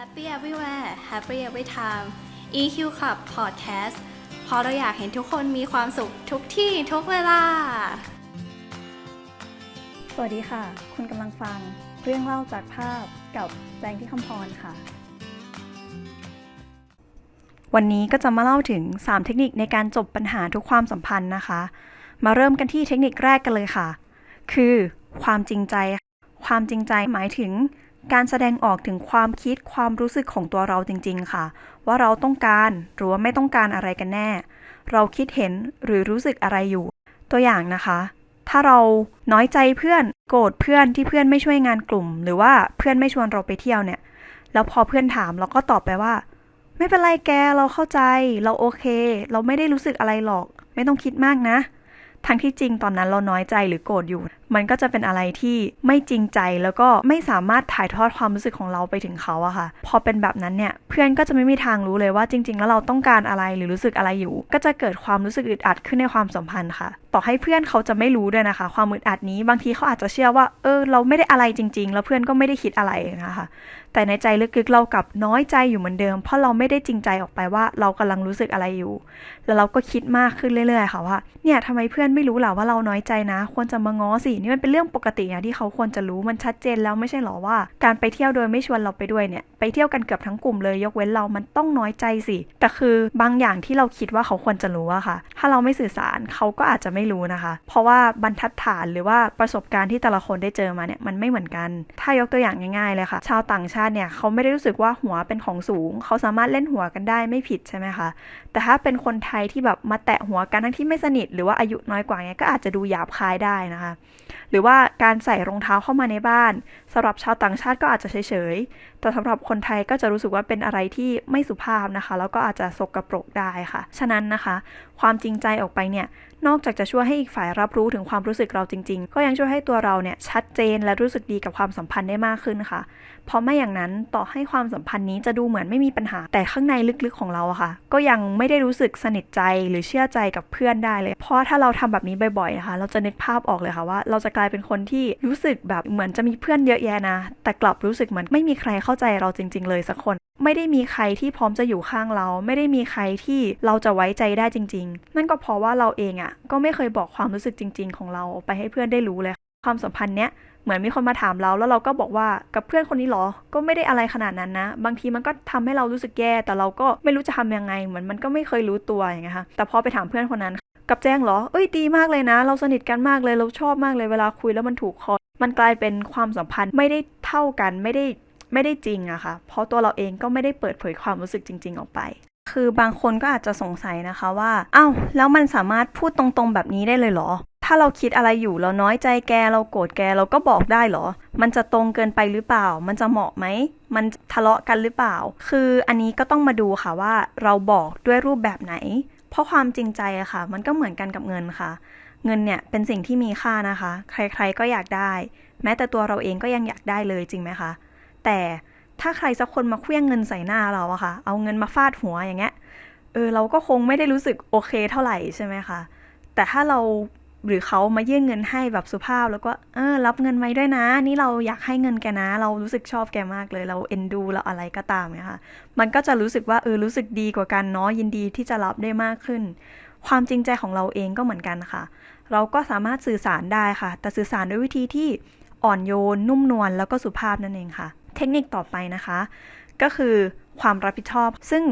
Happy Everywhere Happy Every Time EQ Club Podcast เพราะเราอยากเห็นทุกคนมีความสุขทุกที่ทุกเวลา สวัสดีค่ะ คุณกำลังฟัง เรื่องเล่าจากภาพกับแจงที่คำพรค่ะ วันนี้ก็จะมาเล่าถึง 3 เทคนิคในการจบปัญหาทุกความสัมพันธ์นะคะ มาเริ่มกันที่เทคนิคแรกกันเลยค่ะ คือความจริงใจ ความจริงใจหมายถึง การแสดงออกถึงความคิดความรู้สึกของตัวเราจริง ๆ ค่ะ ว่าเราต้องการหรือว่าไม่ต้องการอะไรกันแน่ เราคิดเห็นหรือรู้สึกอะไรอยู่ ตัวอย่างนะคะ ถ้าเราน้อยใจเพื่อนโกรธเพื่อนที่เพื่อนไม่ช่วยงานกลุ่ม หรือว่าเพื่อนไม่ชวนเราไปเที่ยวเนี่ย แล้วพอเพื่อนถามเราก็ตอบไปว่า ไม่เป็นไรแกเราเข้าใจ เราโอเค เราไม่ได้รู้สึกอะไรหรอก ไม่ต้องคิดมากนะทั้งที่จริงตอนนั้นเราน้อยใจหรือโกรธอยู่มันก็จะเป็นอะไรที่ไม่จริงใจแล้วก็ไม่สามารถถ่ายทอดความรู้สึกของเราไปถึงเขาอะค่ะ พอเป็นแบบนั้นเนี่ยเพื่อนก็จะไม่มีทางรู้เลยว่าจริง ๆ แล้วเราต้องการอะไรหรือรู้สึกอะไรอยู่ ก็จะเกิดความรู้สึกอึดอัดขึ้นในความสัมพันธ์ค่ะ ต่อให้เพื่อนเขาจะไม่รู้ด้วยนะคะ ความอึดอัดนี้บางทีเขาอาจจะเชื่อว่าเออเราไม่ได้อะไรจริง ๆ แล้วเพื่อนก็ไม่ได้คิดอะไรนะคะ แต่ในใจลึกๆเรากลับน้อยใจอยู่เหมือนเดิม เพราะเราไม่ได้จริงใจออกไปว่าเรากำลังรู้สึกอะไรอยู่ แล้วเราก็คิดมากขึ้นเรื่อยๆค่ะว่าเนี่ยทำไมเพื่อนไม่รู้หรอว่าเราน้อยใจนะ ควรจะมาง้อสินี่มันเป็นเรื่องปกตินะที่เขาควรจะรู้มันชัดเจนแล้วไม่ใช่หรอว่า การไปเที่ยวโดยไม่ชวนเราไปด้วยเนี่ยไปเที่ยวกันเกือบทั้งกลุ่มเลยยกเว้นเรามันต้องน้อยใจสิแต่คือบางอย่างที่เราคิดว่าเขาควรจะรู้อะค่ะ ถ้าเราไม่สื่อสารเขาก็อาจจะไม่รู้นะคะ เพราะว่าบรรทัดฐานหรือว่าประสบการณ์ที่แต่ละคนได้เจอมาเนี่ยมันไม่เหมือนกัน ถ้ายกตัวอย่างง่ายๆเลยค่ะ ชาวต่างชาติเนี่ยเขาไม่ได้รู้สึกว่าหัวเป็นของสูง เขาสามารถเล่นหัวกันได้ไม่ผิดใช่ไหมคะ แต่ถ้าเป็นคนไทยที่แบบมาแตะหัวกันทั้งที่ไม่สนิท หรือว่าอายุน้อยกว่าเนี้ยก็อาจจะดูหยาบคายได้นะคะ หรือว่าการใส่รองเท้าเข้ามาในบ้านสำหรับชาวต่างชาติก็อาจจะเฉยๆ แต่สำหรับคนไทยก็จะรู้สึกว่าเป็นอะไรที่ไม่สุภาพนะคะ แล้วก็อาจจะสกรปรกได้ค่ะ ฉะนั้นนะคะ ความจริงใจออกไปเนี่ย นอกจากจะช่วยให้อีกฝ่ายรับรู้ถึงความรู้สึกเราจริง ๆ ก็ยังช่วยให้ตัวเราเนี่ยชัดเจนและรู้สึกดีกับความสัมพันธ์ได้มากขึ้นค่ะ เพราะไม่อย่างนั้นต่อให้ความสัมพันธ์นี้จะดูเหมือนไม่มีปัญหา แต่ข้างในลึกๆของเราอะค่ะ ก็ยังไม่ได้รู้สึกสนิทใจหรือเชื่อใจกับเพื่อนได้เลย เพราะถ้าเราทำแบบนี้บ่อยๆนะคะเราจะนึกภาพออกเลยค่ะว่า เราจะกลายเป็นคนที่รู้สึกแบบเหมือนจะมีเพื่อนเยอะแยะนะ แต่กลับรู้สึกเหมือนไม่มีใครเข้าใจเราจริง ๆ เลยสักคน ไม่ได้มีใครที่พร้อมจะอยู่ข้างเรา ไม่ได้มีใครที่เราจะไว้ใจได้จริง ๆ นั่นก็เพราะว่าเราเองอะก็ไม่เคยบอกความรู้สึกจริง ๆ ของเราไปให้เพื่อนได้รู้เลย ความสัมพันธ์เนี้ยเหมือนมีคนมาถามเราแล้วเราก็บอกว่ากับเพื่อนคนนี้หรอ ก็ไม่ได้อะไรขนาดนั้นนะ บางทีมันก็ทำให้เรารู้สึกแย่แต่เราก็ไม่รู้จะทำยังไง เหมือนมันก็ไม่เคยรู้ตัวอย่างเงี้ยค่ะแต่พอไปถามเพื่อนคนนั้น กับแจ้งเหรอ เอ้ยดีมากเลยนะ เราสนิทกันมากเลยเราชอบมากเลยเวลาคุยแล้วมันถูกคอมันกลายเป็นความสัมพันธ์ไม่ได้เท่ากันไม่ได้ ไม่ได้จริงอะค่ะ เพราะตัวเราเองก็ไม่ได้เปิดเผยความรู้สึกจริง ๆ ออกไป คือบางคนก็อาจจะสงสัยนะคะว่าอ้าวแล้วมันสามารถพูดตรงๆแบบนี้ได้เลยเหรอ ถ้าเราคิดอะไรอยู่เราน้อยใจแกเราโกรธแกเราก็บอกได้เหรอ มันจะตรงเกินไปหรือเปล่า มันจะเหมาะไหมมันทะเลาะกันหรือเปล่า คืออันนี้ก็ต้องมาดูค่ะว่าเราบอกด้วยรูปแบบไหน เพราะความจริงใจอะค่ะ มันก็เหมือนกันกับเงินค่ะ เงินเนี่ยเป็นสิ่งที่มีค่านะคะ ใครๆก็อยากได้ แม้แต่ตัวเราเองก็ยังอยากได้เลยจริงไหมคะ แต่ถ้าใครสักคนมาเคลี้ยงเงินใส่หน้าเราอะค่ะ เอาเงินมาฟาดหัวอย่างเงี้ย เออเราก็คงไม่ได้รู้สึกโอเคเท่าไหร่ใช่ไหมคะ แต่ถ้าเราหรือเขามายื่นเงินให้แบบสุภาพแล้วก็เออรับเงินไว้ด้วยนะ นี่เราอยากให้เงินแกนะ เรารู้สึกชอบแกมากเลย เราเอ็นดูเราอะไรก็ตามเนี่ยค่ะ มันก็จะรู้สึกว่าเออรู้สึกดีกว่ากันเนาะยินดีที่จะรับได้มากขึ้น ความจริงใจของเราเองก็เหมือนกันค่ะ เราก็สามารถสื่อสารได้ค่ะ แต่สื่อสารด้วยวิธีที่อ่อนโยนนุ่มนวลแล้วก็สุภาพนั่นเองค่ะ เทคนิคต่อไปนะคะ ก็คือความรับผิดชอบ ซึ่ง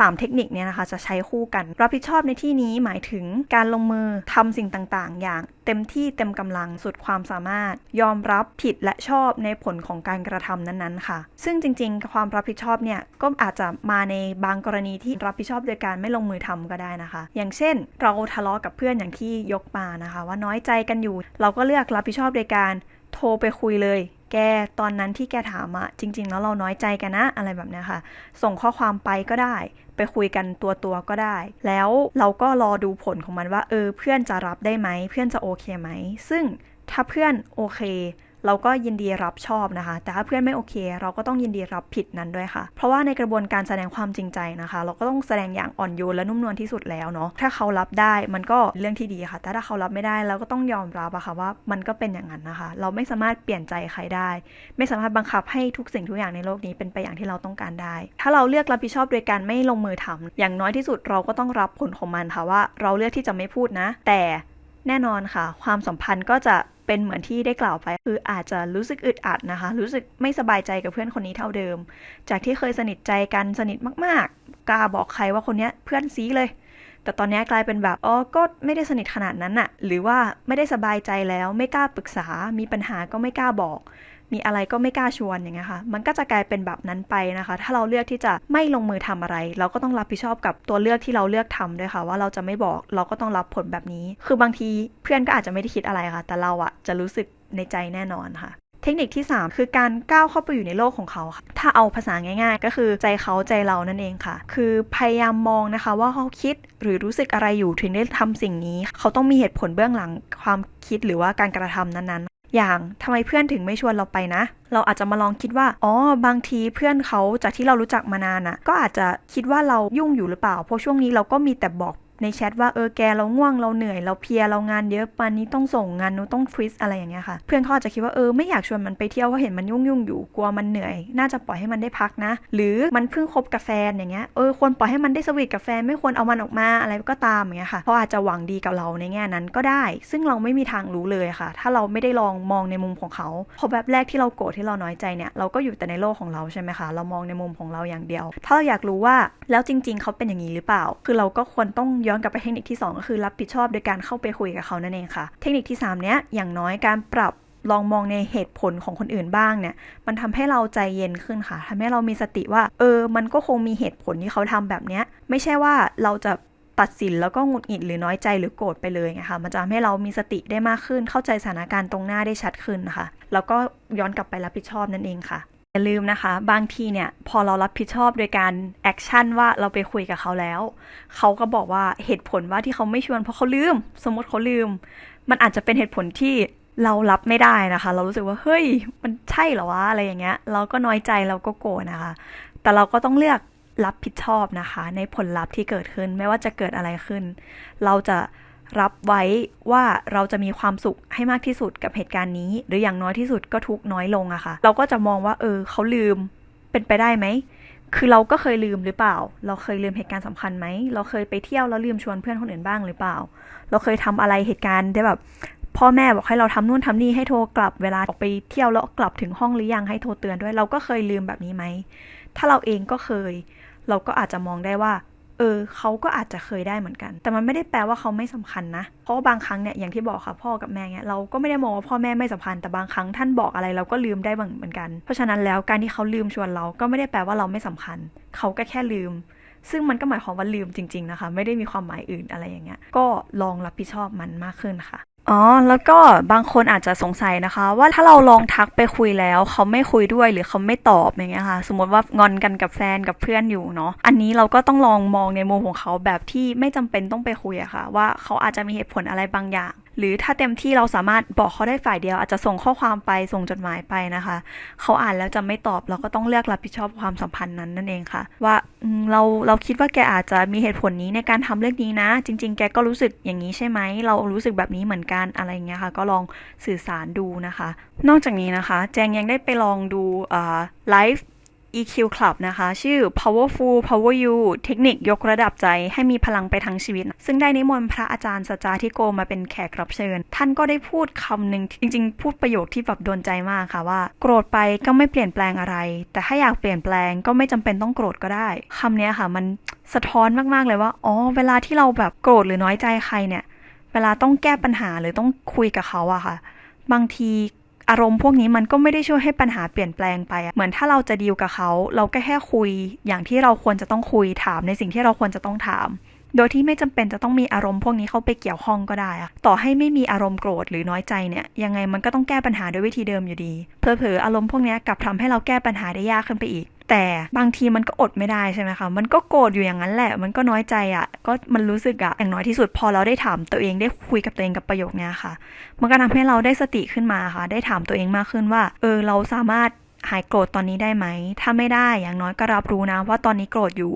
3 เทคนิคเนี่ยนะคะจะใช้คู่กัน รับผิดชอบในที่นี้หมายถึงการลงมือทำสิ่งต่างๆ อย่างเต็มที่เต็มกำลังสุดความสามารถ ยอมรับผิดและชอบในผลของการกระทำนั้นๆ ค่ะ ซึ่งจริงๆ ความรับผิดชอบเนี่ยก็อาจจะมาในบางกรณีที่รับผิดชอบโดยการไม่ลงมือทำก็ได้นะคะ อย่างเช่น เราทะเลาะกับเพื่อนอย่างที่ยกมานะคะ ว่าน้อยใจกันอยู่ เราก็เลือกรับผิดชอบโดยการ โทรไปคุยเลย แกตอนนั้นที่แกถามอะจริง ๆ แล้วเราน้อยใจกันนะ อะไรแบบเนี้ยค่ะ ส่งข้อความไปก็ได้ ไปคุยกันตัวตัวก็ได้ แล้วเราก็รอดูผลของมันว่า เออ เพื่อนจะรับได้ไหม เพื่อนจะโอเคไหม ซึ่งถ้าเพื่อนโอเค เราก็ยินดีรับชอบนะคะ แต่ถ้าเพื่อนไม่โอเค เราก็ต้องยินดีรับผิดนั้นด้วยค่ะ เพราะว่าในกระบวนการแสดงความจริงใจนะคะ เราก็ต้องแสดงอย่างอ่อนโยนและนุ่มนวลที่สุดแล้วเนาะถ้าเขารับได้มันก็เรื่องที่ดีค่ะ แต่ถ้าเขารับไม่ได้เราก็ต้องยอมรับอะค่ะว่ามันก็เป็นอย่างนั้นนะคะ เราไม่สามารถเปลี่ยนใจใครได้ ไม่สามารถบังคับให้ทุกสิ่งทุกอย่างในโลกนี้เป็นไปอย่างที่เราต้องการได้ ถ้าเราเลือกรับผิดชอบโดยการไม่ลงมือทำอย่างน้อยที่สุดเราก็ต้องรับผลของมันค่ะว่า เราเลือกที่จะไม่พูดนะ แต่แน่นอนค่ะ ความสัมพันธ์ก็จะเป็นเหมือนที่ได้กล่าวไป คืออาจจะรู้สึกอึดอัดนะคะ รู้สึกไม่สบายใจกับเพื่อนคนนี้เท่าเดิม จากที่เคยสนิทใจกันสนิทมากๆ กล้าบอกใครว่าคนนี้เพื่อนซีเลย แต่ตอนนี้กลายเป็นแบบอ๋อก็ไม่ได้สนิทขนาดนั้นน่ะหรือว่าไม่ได้สบายใจแล้วไม่กล้าปรึกษา มีปัญหาก็ไม่กล้าบอก มีอะไรก็ไม่กล้าชวนอย่างเงี้ยค่ะ มันก็จะกลายเป็นแบบนั้นไปนะคะ ถ้าเราเลือกที่จะไม่ลงมือทำอะไร เราก็ต้องรับผิดชอบกับตัวเลือกที่เราเลือกทำด้วยค่ะ ว่าเราจะไม่บอกเราก็ต้องรับผลแบบนี้ คือบางทีเพื่อนก็อาจจะไม่ได้คิดอะไรค่ะ แต่เราอะจะรู้สึกในใจแน่นอนค่ะเทคนิคที่ 3 คือการก้าวเข้าไปอยู่ในโลกของเขาค่ะ ถ้าเอาภาษาง่าย ๆ ก็คือใจเขาใจเรานั่นเองค่ะ คือพยายามมองนะคะ ว่าเขาคิดหรือรู้สึกอะไรอยู่ถึงได้ทำสิ่งนี้ เขาต้องมีเหตุผลเบื้องหลังความคิดหรือว่าการกระทำนั้นๆ อย่างทำไมเพื่อนถึงไม่ชวนเราไปนะ เราอาจจะมาลองคิดว่า อ๋อ บางทีเพื่อนเขาจากที่เรารู้จักมานานอะ ก็อาจจะคิดว่าเรายุ่งอยู่หรือเปล่า เพราะช่วงนี้เราก็มีแต่บอก ในแชทว่าเออแกเราง่วงเราเหนื่อยเราเพียเรางานเยอะวันนี้ต้องส่งงานนู้ต้องฟริสอะไรอย่างเงี้ยค่ะ เพื่อนเขาอาจจะคิดว่าเออไม่อยากชวนมันไปเที่ยวเพราะเห็นมันยุ่งยุ่งอยู่กลัวมันเหนื่อย น่าจะปล่อยให้มันได้พักนะ หรือมันเพิ่งคบกับแฟนอย่างเงี้ยเออควรปล่อยให้มันได้สวีทกับแฟนไม่ควรเอามันออกมาอะไรก็ตามอย่างเงี้ยค่ะเขาอาจจะหวังดีกับเราในแง่นั้นก็ได้ ซึ่งเราไม่มีทางรู้เลยค่ะ ถ้าเราไม่ได้ลองมองในมุมของเขาเพราะแบบแรกที่เราโกรธที่เราน้อยใจเนี่ยเราก็อยู่แต่ในโลกของเราใช่ไหมคะเรามองในมุมของเราอย่างเดียว ถ้าเราอยากรู้ว่าแล้วจริง ๆ เขาเป็นอย่างนี้หรือเปล่า คือเราก็ควรต้องย้อนกลับไปเทคนิคที่สองก็คือรับผิดชอบโดยการเข้าไปคุยกับเขานั่นเองค่ะ เทคนิคที่สามเนี้ยอย่างน้อยการปรับลองมองในเหตุผลของคนอื่นบ้างเนี่ย มันทำให้เราใจเย็นขึ้นค่ะทำให้เรามีสติว่า เออ มันก็คงมีเหตุผลที่เขาทำแบบเนี้ย ไม่ใช่ว่าเราจะตัดสินแล้วก็หงุดหงิดหรือน้อยใจหรือโกรธไปเลยไงคะมันจะทำให้เรามีสติได้มากขึ้น เข้าใจสถานการณ์ตรงหน้าได้ชัดขึ้นนะคะ แล้วก็ย้อนกลับไปรับผิดชอบนั่นเองค่ะ อย่าลืมนะคะ บางทีเนี่ย พอเรารับผิดชอบโดยการแอคชั่นว่าเราไปคุยกับเขาแล้ว เขาก็บอกว่าเหตุผลว่าที่เขาไม่ชวนเพราะเขาลืม สมมติเขาลืม มันอาจจะเป็นเหตุผลที่เรารับไม่ได้นะคะ เรารู้สึกว่าเฮ้ย มันใช่เหรอวะอะไรอย่างเงี้ย เราก็น้อยใจเราก็โกรธนะคะ แต่เราก็ต้องเลือกรับผิดชอบนะคะ ในผลลัพธ์ที่เกิดขึ้นไม่ว่าจะเกิดอะไรขึ้น เราจะ รับไว้ว่าเราจะมีความสุขให้มากที่สุดกับเหตุการณ์นี้ หรืออย่างน้อยที่สุดก็ทุกน้อยลงอะค่ะ เราก็จะมองว่า เออเขาลืมเป็นไปได้ไหมคือเราก็เคยลืมหรือเปล่า เราเคยลืมเหตุการณ์สำคัญไหม เราเคยไปเที่ยวแล้วลืมชวนเพื่อนคนอื่นบ้างหรือเปล่า เราเคยทำอะไรเหตุการณ์ที่แบบ พ่อแม่บอกให้เราทำนู่นทำนี่ให้โทรกลับเวลาออกไปเที่ยวแล้วกลับถึงห้องหรือยังให้โทรเตือนด้วย เราก็เคยลืมแบบนี้ไหม ถ้าเราเองก็เคย เราก็อาจจะมองได้ว่า เออเขาก็อาจจะเคยได้เหมือนกัน แต่มันไม่ได้แปลว่าเขาไม่สำคัญนะ เพราะาบางครั้งเนี่ยอย่างที่บอกค่ะพ่อกับแม่เนี่ยเราก็ไม่ได้มองว่าพ่อแม่ไม่สำคัญแต่บางครั้งท่านบอกอะไรเราก็ลืมได้บ้างเหมือนกัน เพราะฉะนั้นแล้วการที่เขาลืมชวนเราก็ไม่ได้แปลว่าเราไม่สำคัญ เขาก็แค่ลืม ซึ่งมันก็หมายความว่าลืมจริง ๆนะคะ ไม่ได้มีความหมายอื่นอะไรอย่างเงี้ยก็ลองรับผิดชอบมันมากขึ้นค่ะ อ๋อ แล้วก็บางคนอาจจะสงสัยนะคะ ว่าถ้าเราลองทักไปคุยแล้ว เขาไม่คุยด้วยหรือเขาไม่ตอบอย่างเงี้ยค่ะ สมมติว่างอนกันกับแฟนกับเพื่อนอยู่เนาะอันนี้เราก็ต้องลองมองในมุมของเขาแบบที่ไม่จำเป็นต้องไปคุยอะค่ะ ว่าเขาอาจจะมีเหตุผลอะไรบางอย่าง หรือถ้าเต็มที่เราสามารถบอกเขาได้ฝ่ายเดียว อาจจะส่งข้อความไปส่งจดหมายไปนะคะ เขาอ่านแล้วจะไม่ตอบเราก็ต้องเลือกรับผิดชอบความสัมพันธ์นั้นนั่นเองค่ะ ว่าเราเราคิดว่าแกอาจจะมีเหตุผลนี้ในการทำเรื่องนี้นะ จริง ๆ แกก็รู้สึกอย่างนี้ใช่ไหมเรารู้สึกแบบนี้เหมือนกันอะไรอย่างเงี้ยค่ะ ก็ลองสื่อสารดูนะคะ นอกจากนี้นะคะ แจงยังได้ไปลองดูไลฟ์ EQ Club นะคะ ชื่อ Powerful Power You เทคนิคยกระดับใจให้มีพลังไปทั้งชีวิต ซึ่งได้นิมนต์พระอาจารย์สจาธิโกมาเป็นแขกรับเชิญ ท่านก็ได้พูดคำหนึ่งจริง ๆ พูดประโยคที่แบบโดนใจมากค่ะว่า โกรธไปก็ไม่เปลี่ยนแปลงอะไร แต่ถ้าอยากเปลี่ยนแปลงก็ไม่จำเป็นต้องโกรธก็ได้คำนี้ค่ะ มันสะท้อนมากๆเลยว่าอ๋อเวลาที่เราแบบโกรธหรือน้อยใจใครเนี่ย เวลาต้องแก้ปัญหาหรือต้องคุยกับเขาอะค่ะ บางที อารมณ์พวกนี้มันก็ไม่ได้ช่วยให้ปัญหาเปลี่ยนแปลงไปอะเหมือนถ้าเราจะดีลกับเขา เราก็แค่คุยอย่างที่เราควรจะต้องคุยถามในสิ่งที่เราควรจะต้องถาม โดยที่ไม่จำเป็นจะต้องมีอารมณ์พวกนี้เข้าไปเกี่ยวข้องก็ได้อะต่อให้ไม่มีอารมณ์โกรธหรือน้อยใจเนี่ยยังไงมันก็ต้องแก้ปัญหาด้วยวิธีเดิมอยู่ดี เพอๆอารมณ์พวกนี้กลับทำให้เราแก้ปัญหาได้ยากขึ้นไปอีก แต่บางทีมันก็อดไม่ได้ใช่ไหมคะมันก็โกรธอยู่อย่างนั้นแหละ มันก็น้อยใจอะ่ะ ก็มันรู้สึกอะ่ะอย่างน้อยที่สุดพอเราได้ถามตัวเองได้คุยกับตัวเองกับประโยคนี้ค่ะ มันก็ทำให้เราได้สติขึ้นมาค่ะ ได้ถามตัวเองมากขึ้นว่า เออเราสามารถหายโกรธตอนนี้ได้ไหม ถ้าไม่ได้อย่างน้อยก็รับรู้นะว่าตอนนี้โกรธอยู่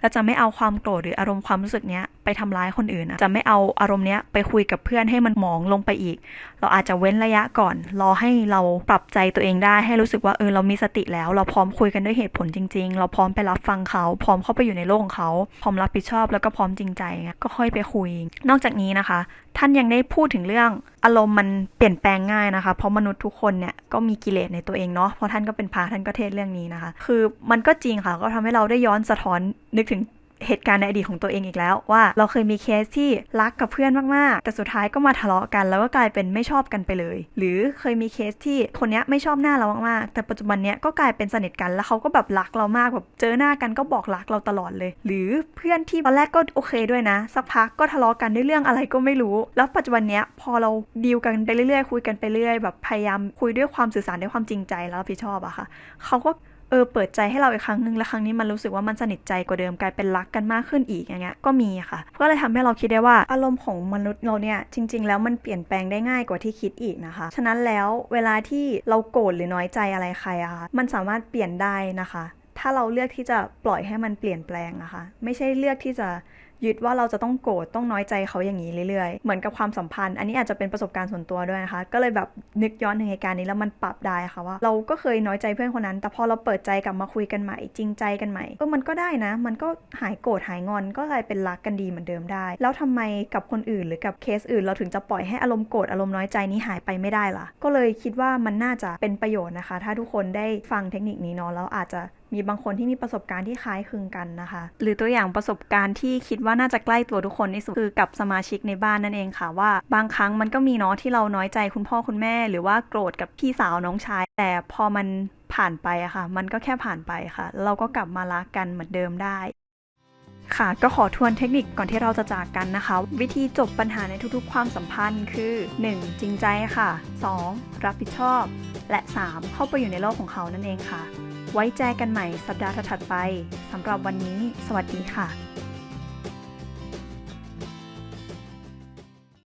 แล้วจะไม่เอาความโกรธหรืออารมณ์ความรู้สึกเนี้ยไปทำร้ายคนอื่นนะจะไม่เอาอารมณ์เนี้ยไปคุยกับเพื่อนให้มันหมองลงไปอีก เราอาจจะเว้นระยะก่อน รอให้เราปรับใจตัวเองได้ให้รู้สึกว่าเออเรามีสติแล้ว เราพร้อมคุยกันด้วยเหตุผลจริง ๆ เราพร้อมไปรับฟังเขาพร้อมเข้าไปอยู่ในโลกของเขา พร้อมรับผิดชอบแล้วก็พร้อมจริงใจเงี้ยก็ค่อยไปคุย นอกจากนี้นะคะ ท่านยังได้พูดถึงเรื่องอารมณ์มันเปลี่ยนแปลงง่ายนะคะ เพราะมนุษย์ทุกคนเนี่ยก็มีกิเลสในตัวเองเนาะเพราะท่านก็เป็นพระท่านก็เทศน์เรื่องนี้นะคะ คือมันก็จริงค่ะก็ทำให้เราได้ย้อนสะท้อนนึกถึงเหตุการณ์ในอดีตของตัวเองอีกแล้วว่าเราเคยมีเคสที่รักกับเพื่อนมาก ๆ แต่สุดท้ายก็มาทะเลาะกัน แล้วก็กลายเป็นไม่ชอบกันไปเลย หรือเคยมีเคสที่คนนี้ไม่ชอบหน้าเรามาก ๆ แต่ปัจจุบันเนี้ยก็กลายเป็นสนิทกันแล้วเขาก็แบบรักเรามากแบบเจอหน้ากันก็บอกรักเราตลอดเลย หรือเพื่อนที่ตอนแรกก็โอเคด้วยนะ สักพักก็ทะเลาะกันด้วยเรื่องอะไรก็ไม่รู้ แล้วปัจจุบันเนี้ยพอเราดีลกันไปเรื่อย ๆ คุยกันไปเรื่อยแบบพยายามคุยด้วยความสื่อสารด้วยความจริงใจแล้วรับผิดชอบอะค่ะเขาก็ เออเปิดใจให้เราอีกครั้งหนึ่งแล้วครั้งนี้มันรู้สึกว่ามันสนิทใจกว่าเดิมกลายเป็นรักกันมากขึ้นอีกอย่างเงี้ยก็มีค่ะก็เลยทำให้เราคิดได้ว่าอารมณ์ของมนุษย์เราเนี่ยจริง ๆ แล้วมันเปลี่ยนแปลงได้ง่ายกว่าที่คิดอีกนะคะ ฉะนั้นแล้วเวลาที่เราโกรธหรือน้อยใจอะไรใครอะคะมันสามารถเปลี่ยนได้นะคะ ถ้าเราเลือกที่จะปล่อยให้มันเปลี่ยนแปลงนะคะ ไม่ใช่เลือกที่จะ ยึดว่าเราจะต้องโกรธต้องน้อยใจเขาอย่างนี้เรื่อยๆ เหมือนกับความสัมพันธ์ อันนี้อาจจะเป็นประสบการณ์ส่วนตัวด้วยนะคะ ก็เลยแบบนึกย้อนถึงเหตุการณ์นี้แล้วมันปรับได้ค่ะว่า เราก็เคยน้อยใจเพื่อนคนนั้น แต่พอเราเปิดใจกลับมาคุยกันใหม่ จริงใจกันใหม่เออมันก็ได้นะ มันก็หายโกรธหายงอนก็กลายเป็นรักกันดีเหมือนเดิมได้ แล้วทำไมกับคนอื่นหรือกับเคสอื่น เราถึงจะปล่อยให้อารมณ์โกรธอารมณ์น้อยใจนี้หายไปไม่ได้ล่ะ ก็เลยคิดว่ามันน่าจะเป็นประโยชน์นะคะ ถ้าทุกคนได้ฟังเทคนิคนี้เนาะแล้วอาจจะมีบางคนที่มีประสบการณ์ที่คล้ายคลึงกันนะคะ หรือตัวอย่างประสบการณ์ที่คิดว่าน่าจะใกล้ตัวทุกคนที่สุดคือกับสมาชิกในบ้านนั่นเองค่ะว่า บางครั้งมันก็มีเนาะที่เราน้อยใจคุณพ่อคุณแม่ หรือว่าโกรธกับพี่สาวน้องชาย แต่พอมันผ่านไปอะค่ะ มันก็แค่ผ่านไปค่ะแล้วเราก็กลับมารักกันเหมือนเดิมได้ค่ะก็ขอทวนเทคนิคก่อนที่เราจะจากกันนะคะ วิธีจบปัญหาในทุกๆ ความสัมพันธ์คือ 1. จริงใจค่ะ 2. รับผิดชอบ และ 3. เข้าไปอยู่ในโลกของเขานั่นเองค่ะ ไว้แจกันใหม่สัปดาห์ถัดไปสำหรับวันนี้ สวัสดีค่ะ